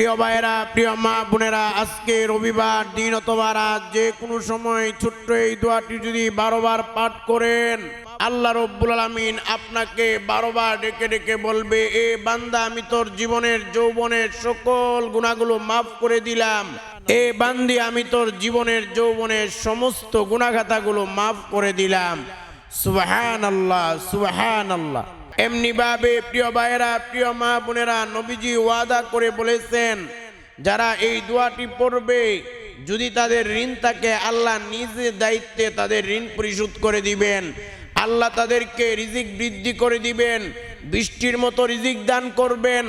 প্রিয় ভাইয়েরা, প্রিয় মা বোনেরা, আজকে রবিবার, দিন অথবা রাত, যে কোনো সময় ছোট্ট এই দোয়াটি যদি বারোবার পাঠ করেন, আল্লাহ রব্বুল আলমিন আপনাকে বারোবার ডেকে ডেকে বলবে, এ বান্দা, আমি তোর জীবনের, যৌবনের সকল গুণাগুলো মাফ করে দিলাম। এ বান্দি, আমি তোর জীবনের, যৌবনের সমস্ত গুণাখাতাগুলো মাফ করে দিলাম। সুবাহান আল্লাহ সুবাহান আল্লাহ এমনি ভাবে প্রিয় ভাইয়েরা, প্রিয় মা বোনেরা নবীজি ওয়াদা করে বলেছেন, যারা এই দোয়াটি পড়বে, যদি তাদের ঋণ থাকে আল্লাহ নিজের দায়িত্বে তাদের ঋণ পরিশোধ করে দিবেন, আল্লাহ তাদেরকে রিজিক বৃদ্ধি করে দিবেন, বৃষ্টির মতো রিজিক দান করবেন,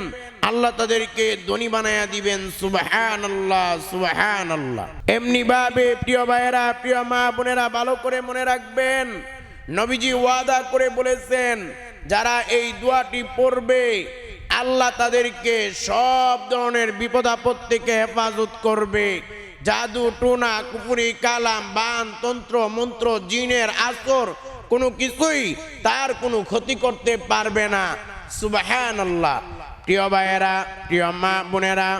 আল্লাহ তাদেরকে ধনী বানায়া দিবেন সুবাহান আল্লাহ সুবাহান আল্লাহ এমনি ভাবে প্রিয় ভাইয়েরা, প্রিয় মা বোনেরা ভালো করে মনে রাখবেন, নবীজি ওয়াদা করে বলেছেন যারা এই দোয়াটি পড়বে, আল্লাহ তাদেরকে সব ধরনের বিপদ আপদ থেকে হেফাজত করবে। জাদু, টুনা কুপুরি কালাম, বান, তন্ত্র, মন্ত্র, জিনের আসর, কোনো কিছুই তার কোনো ক্ষতি করতে পারবে না। সুবাহান আল্লাহ প্রিয় ভাইয়েরা, প্রিয় মা বোনেরা,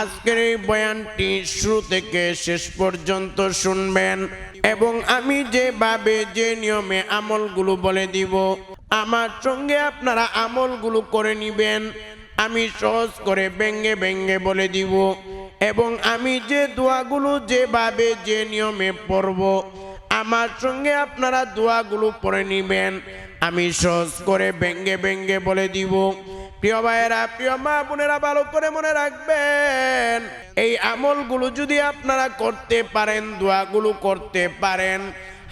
আজকের এই বয়ানটি শুরু থেকে শেষ পর্যন্ত শুনবেন এবং আমি যেভাবে যে নিয়মে আমলগুলো বলে দিব আমার সঙ্গে আপনারা আমলগুলো করে নিবেন। আমি সহজ করে ব্যঙ্গে ব্যঙ্গে বলে দিব। এবং আমি যে দোয়াগুলো যেভাবে যে নিয়মে পড়ব, আমার সঙ্গে আপনারা দোয়াগুলো পড়ে নিবেন। আমি সহজ করে ব্যঙ্গে ব্যঙ্গে বলে দিব। প্রিয় ভাইয়েরা, প্রিয় মা বোনেরা, ভালো করে মনে রাখবেন, এই আমলগুলো যদি আপনারা করতে পারেন, দোয়াগুলো করতে পারেন,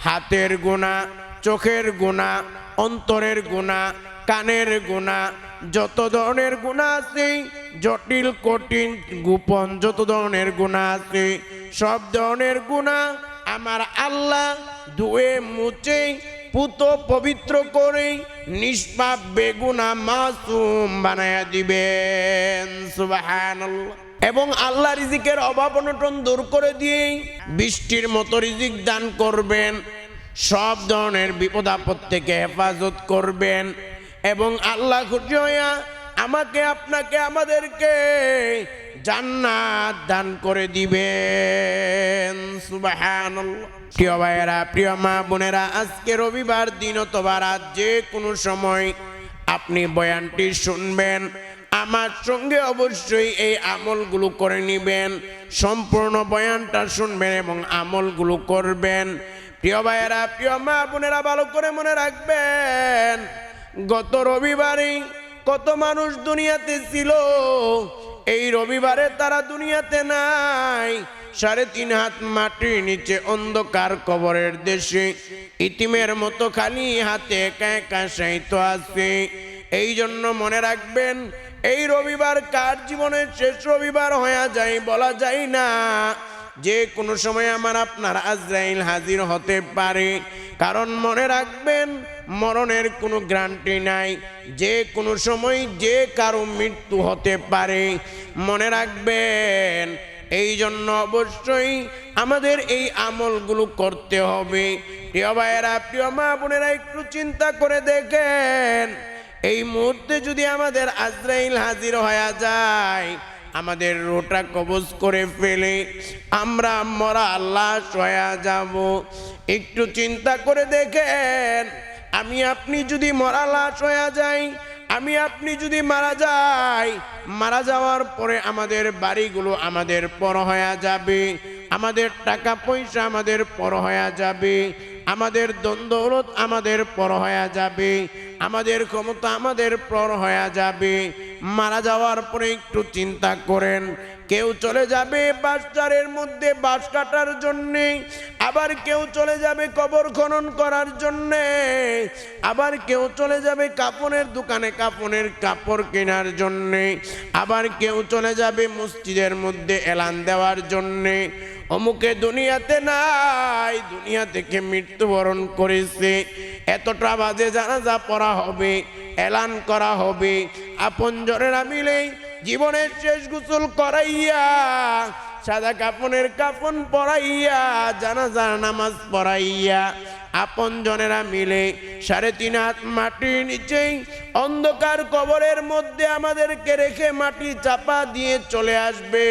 হাতের গোনা চোখের গুণা অন্তরের গুণা, কানের গুণা, যত ধরনের গুণা আছে, জটিল, কঠিন, গোপন যত ধরনের গুণা আছে, সব ধরনের গুণা আমার আল্লাহ ধুয়ে, মুছে, পুত, পবিত্র করে নিষ্পাপ, বেগুনা, মাসুম বানায়া দিবেন। সুবহানাল্লাহ। এবং আল্লাহ রিজিকের অভাব অনটন দূর করে দিয়ে বৃষ্টির মতো রিজিক দান করবেন। সব ধরনের বিপদ আপদ থেকে হেফাজত করবেন এবং আল্লাহ খুশি হইয়া আমাকে, আপনাকে, আমাদেরকে জান্নাত দান করে দিবেন। সুবহানাল্লাহ। প্রিয় ভাইয়েরা, প্রিয় মা বোনেরা, আজকে রবিবার দিন অথবা রাত যে কোনো সময় আপনি বয়ানটি শুনবেন। আমার সঙ্গে অবশ্যই এই আমলগুলো করে নেবেন, সম্পূর্ণ বয়ানটা শুনবেন এবং আমলগুলো করবেন। প্রিয় ভাইয়েরা, প্রিয় মা বোনেরা, ভালো করে মনে রাখবেন, গত রবিবারে কত মানুষ দুনিয়াতে ছিল, এই রবিবারে তারা দুনিয়াতে নাই। সাড়ে তিন হাত মাটির নিচে অন্ধকার কবরের দেশে, ইতিমের মতো খালি হাতে একা একা সাহিত্য আছে। এই জন্য মনে রাখবেন, এই রবিবার কার জীবনের শেষ রবিবার হয়ে যায় বলা যায় না। যে কোনো সময় আমার আপনার আজরাইল হাজির হতে পারে। কারণ মনে রাখবেন, মরণের কোনো গ্যারান্টি নাই। যে কোনো সময় যে কারও মৃত্যু হতে পারে। মনে রাখবেন এই জন্য অবশ্যই আমাদের এই আমলগুলো করতে হবে। প্রিয় ভাইয়েরা, প্রিয় মা বোনেরা, একটু চিন্তা করে দেখেন। এই মুহূর্তে যদি আমাদের আজরাইল হাজির হয়ে যায় আমাদের রোটা কবজ করে ফেলে। আমরা মরা আল্লাহ সয়া যাব। একটু চিন্তা করে দেখেন, আমি আপনি যদি মরা লাশ হয়ে যাই, আমি আপনি যদি মারা যাই, মারা যাওয়ার পরে আমাদের বাড়িগুলো আমাদের পর হয়ে যাবে। আমাদের টাকা পয়সা আমাদের পর হয়ে যাবে। আমাদের দ্বন্দ্বরত আমাদের পর হয়ে যাবে। আমাদের ক্ষমতা আমাদের পর হয়ে যাবে। মারা যাওয়ার পরে একটু চিন্তা করেন। কেউ চলে যাবে বাসচারের মধ্যে বাস কাটার জন্যে। আবার কেউ চলে যাবে কবর খনন করার জন্যে। আবার কেউ চলে যাবে কাপড়ের দোকানে কাপড়ের কাপড় কেনার জন্যে। আবার কেউ চলে যাবে মসজিদের মধ্যে এলান দেওয়ার জন্যে। অমুকে দুনিয়াতে নাই, দুনিয়া থেকে মৃত্যুবরণ করেছে। এতটা বাজে জানাজা পড়া হবে, এলান করা হবে। আপন জনেরা মিলে জীবনের শেষ গুসল করাইয়া, সাদা কাপনের কাপন পরাইয়া, জানাজার নামাজ পড়াইয়া আপন জনেরা মিলে সাড়ে তিন হাত মাটির নিচেই অন্ধকার কবরের মধ্যে আমাদেরকে রেখে মাটি চাপা দিয়ে চলে আসবে।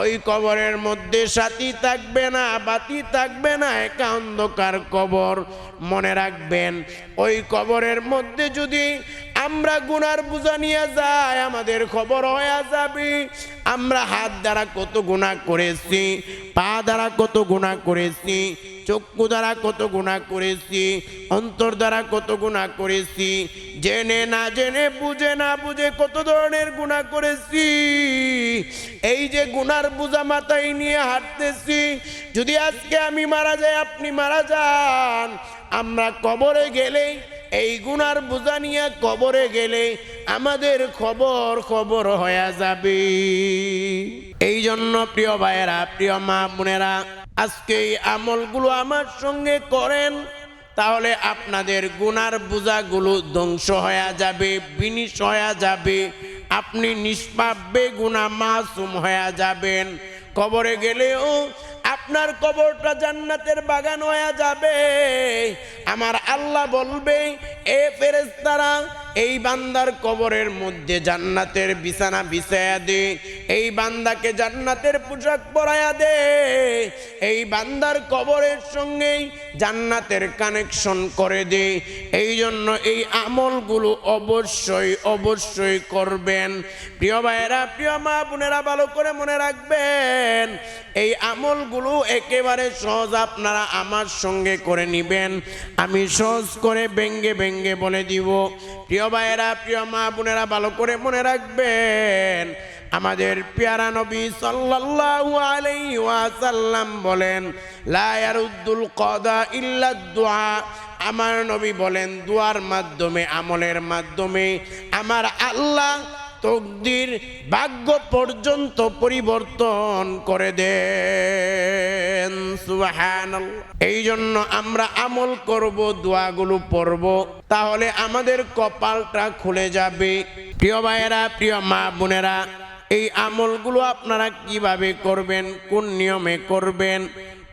ওই কবরের মধ্যে সাথী থাকবে না, বাতি থাকবে না, একা অন্ধকার কবর মনে রাখবেন। ওই কবরের মধ্যে যদি আমরা গুনার বোঝা নিয়ে যাই, আমাদের খবর হয়ে যাবে। আমরা হাত দ্বারা কত গুণা করেছি, পা দ্বারা কত গুণা করেছি চক্ষু দ্বারা কত গুণা করেছি, অন্তর দ্বারা কত গুণা করেছি, জেনে না জেনে বুঝে না বুঝে কত ধরনের গুণা করেছি। এই যে গুনার বোঝা মাথায় নিয়ে হাঁটতেছি, যদি আজকে আমি মারা যাই, আপনি মারা যান। আমরা কবরে গেলে এই গুনার বোঝা নিয়ে কবরে গেলে আমাদের খবর খবর হয়ে যাবে। এই জন্য প্রিয় ভাইয়েরা, প্রিয় মা বোনেরা আজকে এই আমলগুলো আমার সঙ্গে করেন, তাহলে আপনাদের গুনার বোঝাগুলো ধ্বংস হয়ে যাবে, বিনিশ হয়ে যাবে, আপনি নিষ্পাপে গুণা মাসুম হয়ে যাবেন। কবরে গেলেও আপনার কবরটা জান্নাতের বাগান হয়ে যাবে। আমার আল্লাহ বলবে, এ ফেরেস্তারা এই বান্দার কবরের মধ্যে জান্নাতের বিছানা বিছায়া দে, এই বান্দাকে জান্নাতের পোশাক পরায়া দে। এই বান্দার কবরের সঙ্গেই জান্নাতের কানেকশন করে দে। এই জন্য এই আমলগুলো অবশ্যই অবশ্যই করবেন। প্রিয় ভাইয়েরা, প্রিয় মা বোনেরা, ভালো করে মনে রাখবেন, এই আমলগুলো একেবারে সহজ আপনারা আমার সঙ্গে করে নিবেন। আমি সহজ করে ব্যঙ্গে ব্যঙ্গে বলে দিব। প্রিয় ভাইয়েরা, প্রিয় মা বোনেরা, ভালো করে মনে রাখবেন, আমাদের পেয়ারা নবী সাল্লাল্লাহু আলাইহি ওয়াসাল্লাম বলেন, লা ইয়ারুদ্দুল কদা ইল্লা দুআ। আমার নবী বলেন, দুয়ার মাধ্যমে, আমলের মাধ্যমে আমার আল্লাহ তকদির ভাগ্য পর্যন্ত পরিবর্তন করে দেন। এই জন্য আমরা আমল করব, দোয়াগুলো পড়ব। তাহলে আমাদের কপালটা খুলে যাবে। প্রিয় ভাইয়েরা, প্রিয় মা বোনেরা, এই আমলগুলো আপনারা কীভাবে করবেন, কোন নিয়মে করবেন,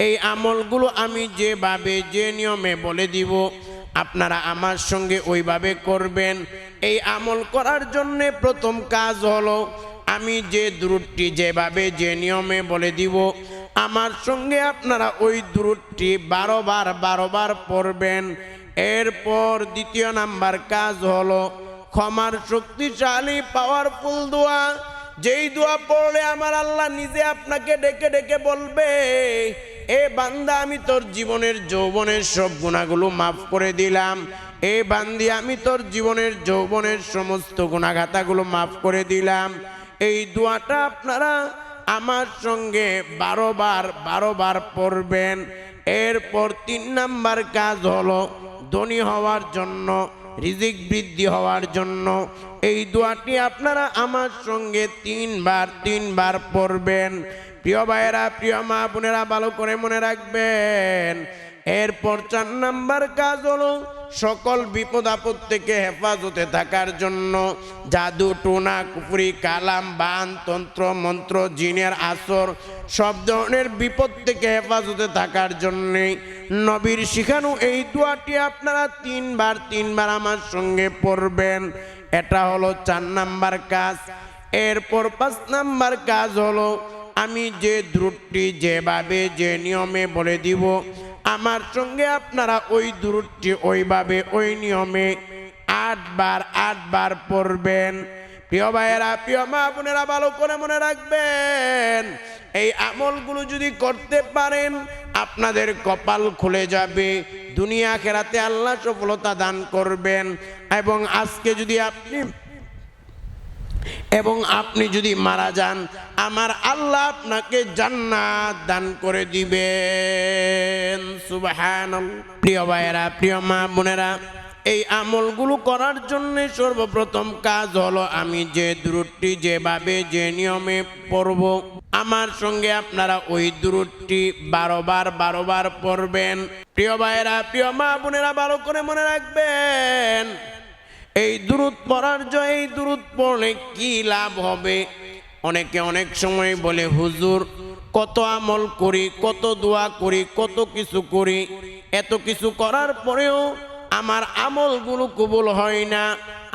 এই আমলগুলো আমি যেভাবে, যে নিয়মে বলে দিব আপনারা আমার সঙ্গে ওইভাবে করবেন। এই আমল করার জন্যে প্রথম কাজ হলো, আমি যে দূরটি যেভাবে, যে নিয়মে বলে দিব, আমার সঙ্গে আপনারা ওই দূরটি বারো বার বারো বার পড়বেন। এরপর দ্বিতীয় নাম্বার কাজ হলো, ক্ষমার শক্তিশালী পাওয়ারফুল দোয়া। যেই দোয়া পড়লে আমার আল্লাহ নিজে আপনাকে ডেকে ডেকে বলবে এ বান্দা, আমি তোর জীবনের যৌবনের সব গুণাগুলো মাফ করে দিলাম। এ বান্দি, আমি তোর জীবনের যৌবনের সমস্ত গুণাঘাতাগুলো মাফ করে দিলাম। এই দোয়াটা আপনারা আমার সঙ্গে বারো বার বারো বার পড়বেন। এরপর তিন নাম্বার কাজ হলো ধনী হওয়ার জন্য, রিজিক বৃদ্ধি হওয়ার জন্য। এই দোয়াটি আপনারা আমার সঙ্গে তিনবার তিনবার পড়বেন। প্রিয় ভাইয়েরা, প্রিয় মা বোনেরা, ভালো করে মনে রাখবেন, এরপর চার নাম্বার কাজ হলো সকল বিপদ আপদ থেকে হেফাজতে থাকার জন্য জাদু, টোনা কুপুরি কালাম, বান, তন্ত্র, মন্ত্র, জিনের আসর, সব ধরনের বিপদ থেকে হেফাজতে থাকার জন্যে নবীর শিখানো এই দোয়াটি আপনারা তিনবার তিনবার আমার সঙ্গে পড়বেন। এটা হলো চার নাম্বার কাজ। এরপর পাঁচ নাম্বার কাজ হলো আমি যে দ্রুটটি, যেভাবে, যে নিয়মে বলে দিব, আমার সঙ্গে আপনারা ওই দূরটি ওইভাবে, ওই নিয়মে আটবার আটবার পড়বেন। প্রিয় ভাইয়েরা, প্রিয় মা বোনেরা, ভালো করে মনে রাখবেন, এই আমলগুলো যদি করতে পারেন, আপনাদের কপাল খুলে যাবে, দুনিয়া খেরাতে আল্লাহ সফলতা দান করবেন, এবং আজকে যদি আপনি এবং আপনি যদি মারা যান, আমার আল্লাহ আপনাকে জান্নাত দান করে দিবেন। সুবাহান প্রিয় ভাইয়েরা, প্রিয় মা বোনেরা, এই আমলগুলো করার জন্য সর্বপ্রথম কাজ হলো আমি যে দূরটি যেভাবে, যে নিয়মে পড়ব, আমার সঙ্গে আপনারা ওই দূরটি বারো বার পড়বেন। প্রিয় ভাইয়েরা, প্রিয় মা বোনেরা, ভালো করে মনে রাখবেন। এই দূরত পড়ার জয়, এই দূরত পড়লে কি লাভ হবে? অনেকে অনেক সময় বলে, হুজুর, কত আমল করি, কত দোয়া করি, কত কিছু করি, এত কিছু করার পরেও আমার আমলগুলো কবুল হয় না,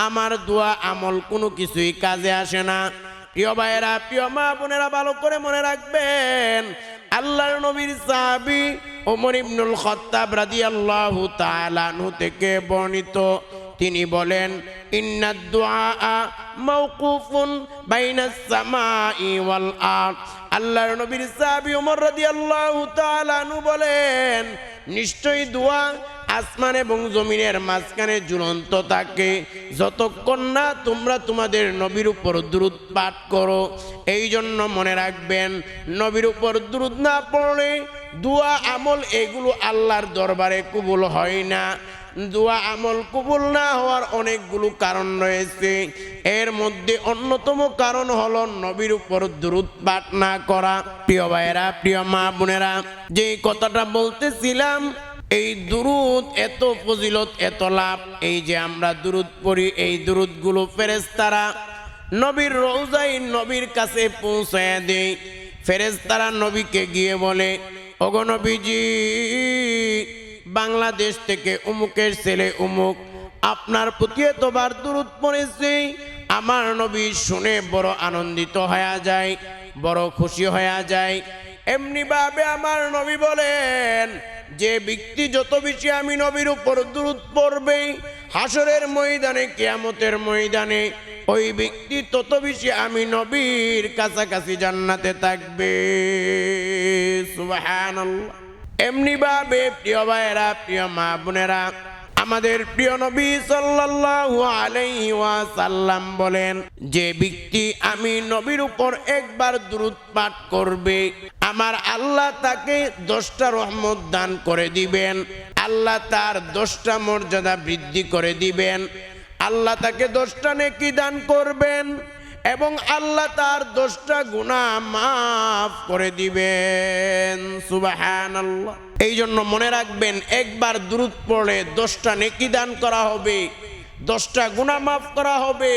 আমার দোয়া আমল কোনো কিছুই কাজে আসে না। প্রিয় ভাইয়েরা, প্রিয় মা বোনেরা, ভালো করে মনে রাখবেন, আল্লাহর নবীর সাহাবি ওমর ইবনুল খত্তাব রাদিয়াল্লাহু তাআলা থেকে বর্ণিত তিনি বলেন ইন্নাদ দুআ মাওকুফুন বাইনাস সামাই ওয়াল আরদ। আল্লাহর নবীর সাহাবী ওমর রাদিয়াল্লাহু তাআলা আনহু বলেন, নিশ্চয়ই দোয়া আসমান এবং জমিনের মাঝখানে ঝুলন্ত থাকে। যতক্ষণ না তোমরা তোমাদের নবীর উপর দ্রুত পাঠ করো এই জন্য মনে রাখবেন, নবীর উপর দ্রুত না পড়লে দোয়া আমল এগুলো আল্লাহর দরবারে কবুল হয় না। দোয়া আমল কবুল না হওয়ার অনেকগুলো কারণ রয়েছে। এর মধ্যে অন্যতম কারণ হলো নবীর উপর দ্রুত পাঠ না করা। প্রিয় ভাইয়েরা, প্রিয় মা বোনেরা, যে কথাটা বলতেছিলাম, এই দুরুদ এত ফজিলত, এত লাভ, এই যে আমরা দুরুদ পড়ি, এই দুরুদগুলো ফেরেস্তারা নবীর রোজাই নবীর কাছে পৌঁছায় দেয়। ফেরেস্তারা নবীকে গিয়ে বলে অগনবীজি বাংলাদেশ থেকে উমুকের ছেলে উমুক। আপনার প্রতি এতবার দূরত পড়েছে। আমার নবী শুনে বড় আনন্দিত হয়ে যায়, বড় খুশি হয়ে যায়। এমনি ভাবে আমার নবী বলেন, যে ব্যক্তি যত বেশি আমি নবীর উপর দূরত পড়বে হাসরের ময়দানে, কেয়ামতের ময়দানে, ওই ব্যক্তি তত বেশি আমি নবীর কাছাকাছি জান্নাতে থাকবে। সুবহানাল্লাহ। এমনি ভাবে প্রিয় ভাইয়েরা, প্রিয় মা বোনেরা, আমাদের প্রিয় নবী সাল্লাল্লাহু আলাইহি ওয়াসাল্লাম বলেন, যে ব্যক্তি আমি নবীর উপর একবার দ্রুত পাঠ করবে, আমার আল্লাহ তাকে দশটা রহমত দান করে দিবেন, আল্লাহ তার দশটা মর্যাদা বৃদ্ধি করে দিবেন, আল্লাহ তাকে দশটা নেকি দান করবেন এবং আল্লাহ তার দশটা গুণা মাফ করে দিবেন। সুবাহান আল্লাহ এই জন্য মনে রাখবেন, একবার দূরত পড়লে দশটা নেকি দান করা হবে, দশটা গুণা মাফ করা হবে,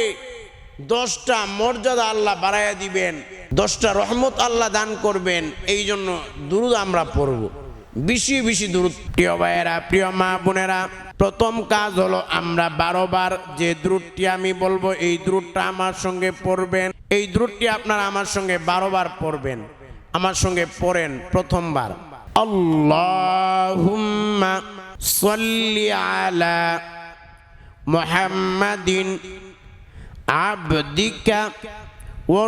দশটা মর্যাদা আল্লাহ বাড়াইয়া দিবেন, দশটা রহমত আল্লাহ দান করবেন এই জন্য দুরুদ আমরা পড়ব। বেশি বেশি দূর। প্রিয় ভাইয়েরা, প্রিয় মা বোনেরা, প্রথম কাজ হলো আমরা বারোবার যে দ্রুটটি আমি বলব, এই দ্রুটটা আমার সঙ্গে পড়বেন। এই দ্রুটটি আপনারা আমার সঙ্গে বারোবার পড়বেন। আমার সঙ্গে পড়েন প্রথমবার। আল্লাহুম্মা সাল্লি আবদিকা ওয়া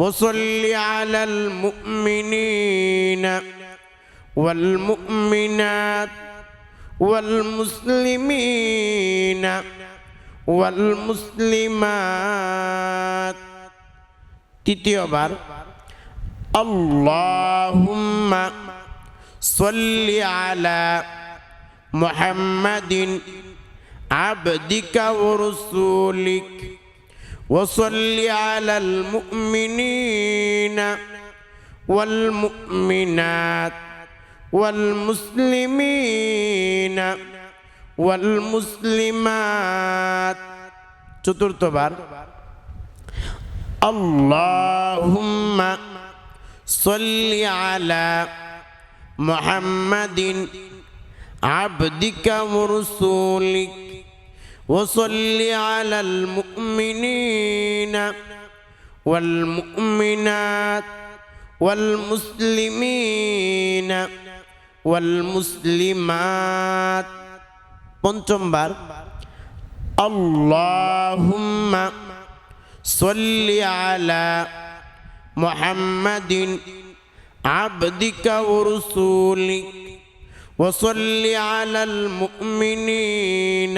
وصل على المؤمنين والمؤمنات والمسلمين والمسلمات. تتيوبر. اللهم صل على محمد عبدك ورسولك. وصل على المؤمنين والمؤمنات والمسلمين والمسلمات চতুর্থবার اللهم صل على محمد عبدك ورسولك وصل على المؤمنين والمؤمنات والمسلمين والمسلمات পঞ্চমবার اللهم صل على محمد عبدك ورسولك وصل على المؤمنين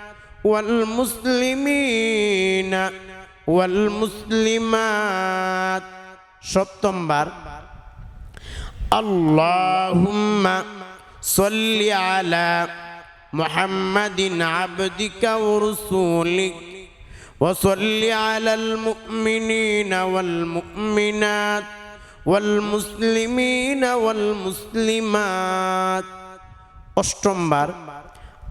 والمسلمين والمسلمات সপ্তমবার اللهم صل على محمد عبدك ورسولك وصل على المؤمنين والمؤمنات والمسلمين والمسلمات অষ্টমবার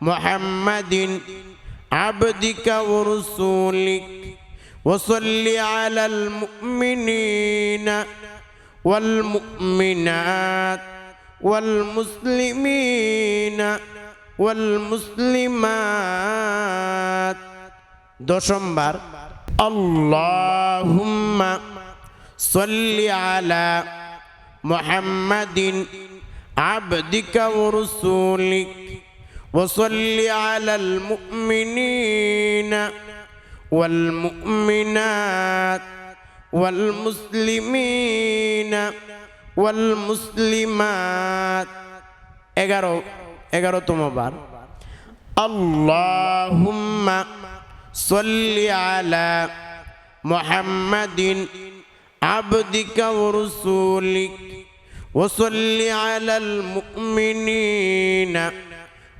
محمد عبدك ورسولك. وصل على المؤمنين والمؤمنات والمسلمين والمسلمات. دشمبر اللهم صل على محمد عبدك ورسولك. وصل على المؤمنين والمؤمنات والمسلمين والمسلمات এগারো এগারোতম বার اللهم صل على محمد عبدك ورسولك وصل على المؤمنين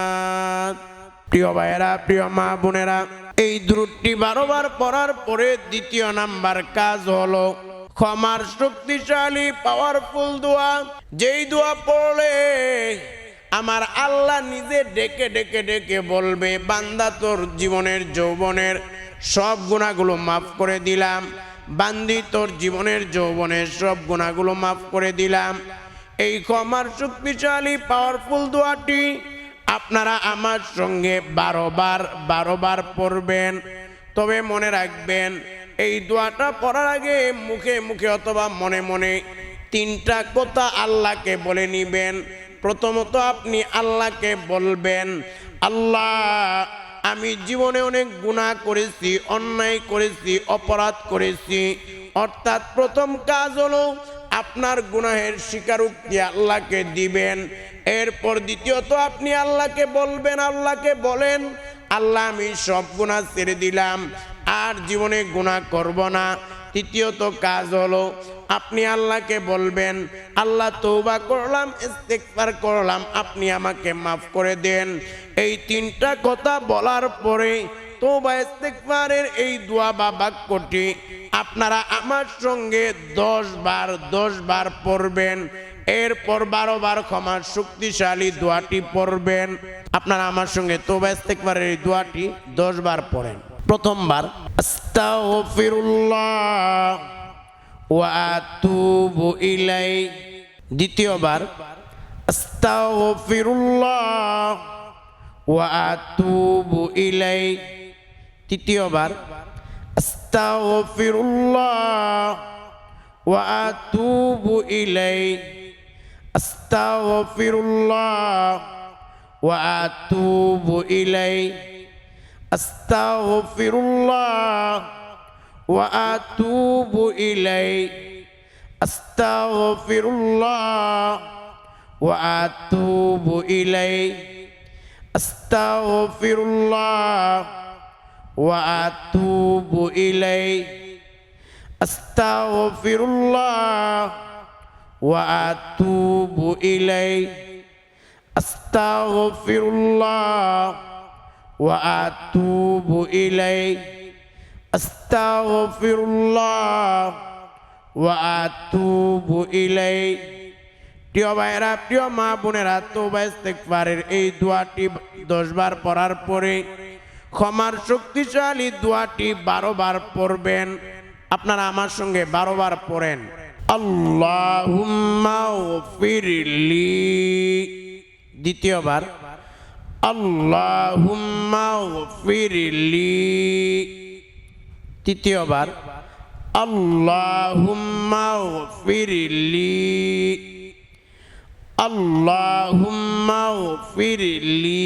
والمسلمات প্রিয় ভাইয়েরা প্রিয় মা বোনেরা এই দ্রুটটি বারোবার পড়ার পরে দ্বিতীয় নাম্বার কাজ হলো ক্ষমার শক্তিশালী পাওয়ারফুল দোয়া যেই দোয়া পড়লে আমার আল্লাহ নিজে ডেকে ডেকে ডেকে বলবে বান্দা তোর জীবনের যৌবনের সব গুণাগুলো মাফ করে দিলাম বান্দি তোর জীবনের যৌবনের সব গুণাগুলো মাফ করে দিলাম এই ক্ষমার শক্তিশালী পাওয়ারফুল দোয়াটি আপনারা আমার সঙ্গে বারোবার বারোবার পড়বেন। তবে মনে রাখবেন, এই দোয়াটা পড়ার আগে মুখে মুখে অথবা মনে মনে তিনটা কথা আল্লাহকে বলে নিবেন। প্রথমত আপনি আল্লাহকে বলবেন, আল্লাহ, আমি জীবনে অনেক গুণা করেছি, অন্যায় করেছি, অপরাধ করেছি। অর্থাৎ প্রথম কাজ হলো আপনার গুনাহের স্বীকারোক্তি আল্লাহকে দিবেন। এরপর দ্বিতীয়ত, আপনি আল্লাহকে বলবেন, আল্লাহকে বলেন, আল্লাহ আমি সব গুনাহ ছেড়ে দিলাম, আর জীবনে গুনাহ করব না। তৃতীয়ত কাজ হলো, আপনি আল্লাহকে বলবেন, আল্লাহ তৌবা করলাম ইস্তেকবার করলাম, আপনি আমাকে মাফ করে দেন। এই তিনটা কথা বলার পরে তৌবা এই দোয়া বাক্যটি আপনারা আমার সঙ্গে দশ বার দশ বার পড়বেন। এরপর বারো বার ক্ষমার শক্তিশালী দোয়াটি পড়বেন। আপনারা আমার সঙ্গে তোবা ইস্তেকবারের এই দোয়াটি দশ বার পড়েন। প্রথমবার ইলাই দ্বিতীয়বার আস্তাগফিরুল্লাহ ওয়া আতুবু ইলাই তৃতীয়বার, আস্তাগফিরুল্লাহ ওয়া আতুবু ইলাই আস্তাগফিরুল্লাহ ওয়া আতুবু ইলাই আস্তাগফিরুল্লাহ ওয়া আতুবু ইলাই আস্তাগফিরুল্লাহ ওয়া আতুবু ইলাই আস্তাগফিরুল্লাহ আতুবু ইলাইহি আস্তাগফিরুল্লাহ ওয়া আতুবু ইলাইহি আস্তাগফিরুল্লাহ ওয়া আতুবু ইলাইহি আস্তাগফিরুল্লাহ ওয়া আতুবু ইলাইহি প্রিয় ভাইরা, প্রিয় মা বোনেরা তোবা ইস্তেগফারের এই দোয়াটি দশ বার পড়ার পরে ক্ষমার শক্তিশালী দোয়াটি বারো বার পড়বেন। আপনারা আমার সঙ্গে বারো বার পড়েন। আল্লাহুম্মা ফিরলি দ্বিতীয়বার, আল্লাহুম্মা ফিরলি তৃতীয়বার, আল্লাহুম্মা ফিরলি আল্লাহুম্মা ফিরলি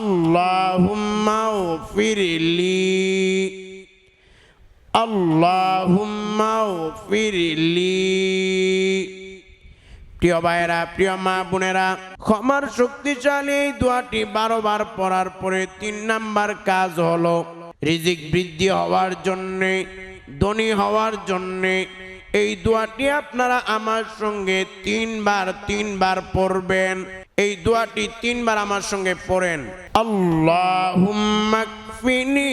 اللهم اغفر لي প্রিয় ভাইয়েরা প্রিয় মা বোনেরা ক্ষমার শক্তিশালী এই দোয়াটি বারো বার পড়ার পরে তিন নাম্বার কাজ হলো রিজিক বৃদ্ধি হওয়ার জন্যে ধনী হওয়ার জন্যে এই দোয়াটি আপনারা আমার সঙ্গে তিনবার তিনবার পড়বেন এই দোয়াটি তিনবার আমার সঙ্গে পড়েন। আল্লাহুম্মাকফিনি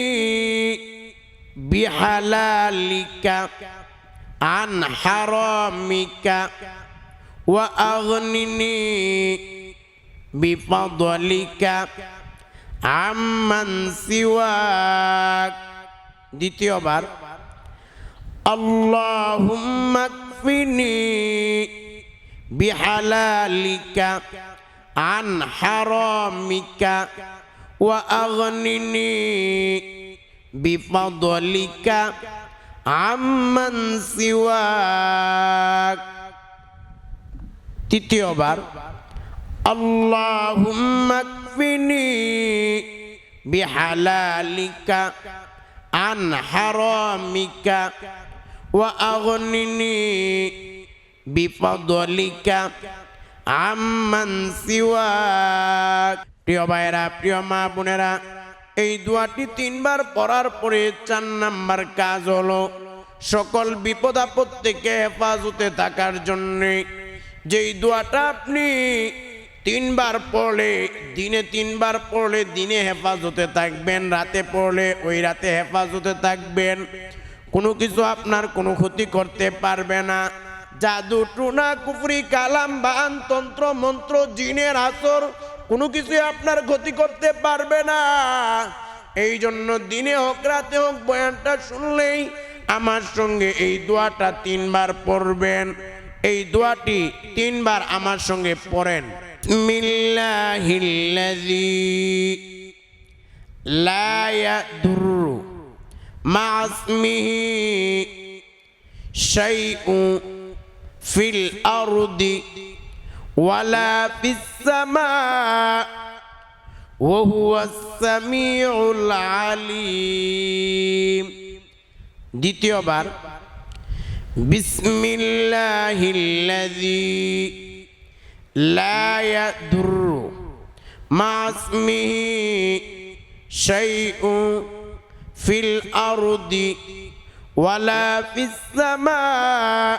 বিহালালিকা আনহারমিকা হারামিকা ওয়া আগনিনি বিফাদলিকা আম্মান সিওয়াক। দ্বিতীয়বার আল্লাহুম্মাকফিনি বিহালালিকা عن حرامك وأغنني بفضلك عمن سواك তৃতীয়বার আল্লাহুম্মা কফিনি বিহালালিকা আন হারামিকা ওয়া আগনিনি বিফদলিকা আম্মান সিওয়াক। প্রিয় ভাইরা প্রিয় মা বোনেরা, এই দোয়াটি তিনবার পড়ার পরে চার নাম্বার কাজ হলো সকল বিপদ আপদ থেকে হেফাজতে থাকার জন্যে যেই দোয়াটা আপনি তিনবার পড়লে, দিনে তিনবার পড়লে দিনে হেফাজতে থাকবেন, রাতে পড়লে ওই রাতে হেফাজতে থাকবেন। কোনো কিছু আপনার কোনো ক্ষতি করতে পারবে না। জাদু টুনা কুফরি কালাম বান তন্ত্র মন্ত্র, জিনের আসর, কোনো কিছুই আপনার ক্ষতি করতে পারবে না। এই জন্য দিনে হোক, রাতে হোক, বয়ানটা শুনলেই আমার সঙ্গে এই দোয়াটা তিনবার পড়বেন। এই দোয়াটি তিনবার আমার সঙ্গে পড়েন। মিল্লাহিল্লাজি في الأرض ولا في السماء وهو السميع العليم দ্বিতীয়বার بسم الله الذي لا يضر مع اسمه شيء في الأرض ولا في السماء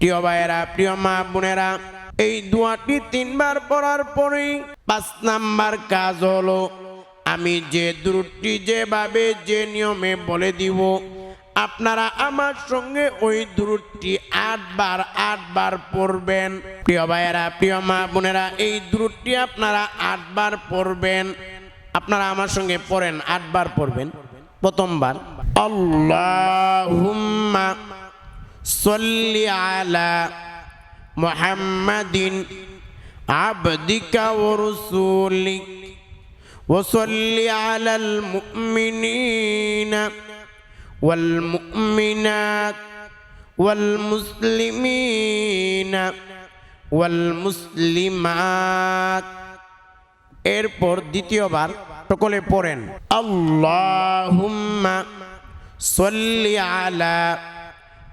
প্রিয় ভাইয়েরা, প্রিয় মা বোনেরা, এই দোয়াটি তিনবার পড়ার পরেই পাঁচ নাম্বার কাজ হলো, আমি যে দূরটি যেভাবে, যে নিয়মে বলে দিব, আপনারা আমার সঙ্গে ওই দূরটি আটবার আটবার পড়বেন। প্রিয় ভাইয়েরা, প্রিয় মা বোনেরা, এই দূরটি আপনারা আটবার পড়বেন। আপনারা আমার সঙ্গে পড়েন, আটবার পড়বেন। প্রথমবার, আল্লাহুম্মা সল্লি আলা মুহাম্মাদিন আবদিকা ওয়া রাসূলিক وصل على المؤمنين والمؤمنات والمسلمين والمسلمات এরপর দ্বিতীয়বার সকলে পড়েন আল্লাহুম্মা সল্লি আলা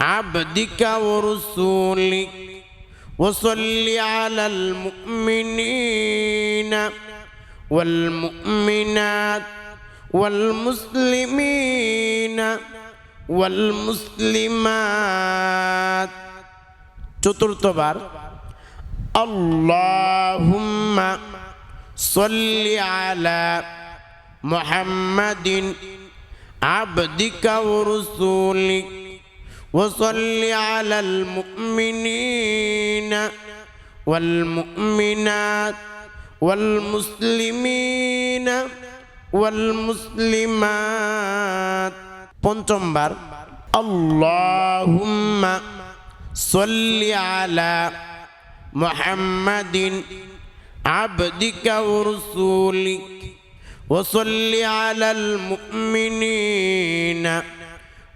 عبدك ورسولك وصل على المؤمنين والمؤمنات والمسلمين والمسلمات চতুর্থবার اللهم صل على محمد عبدك ورسولك وصل على المؤمنين والمؤمنات والمسلمين والمسلمات পঞ্চমবার اللهم صل على محمد عبدك ورسولك وصل على المؤمنين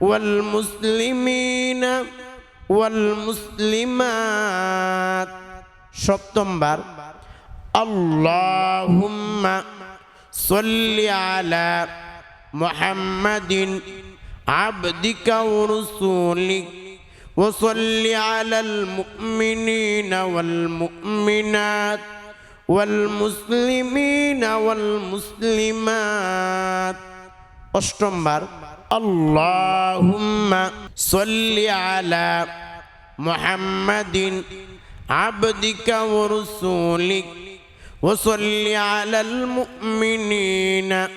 والمسلمين والمسلمات সপ্তমবার اللهم صل على محمد عبدك ورسولك وصل على المؤمنين والمؤمنات والمسلمين والمسلمات অষ্টমবার اللهم صل على محمد عبدك ورسولك وصل على المؤمنين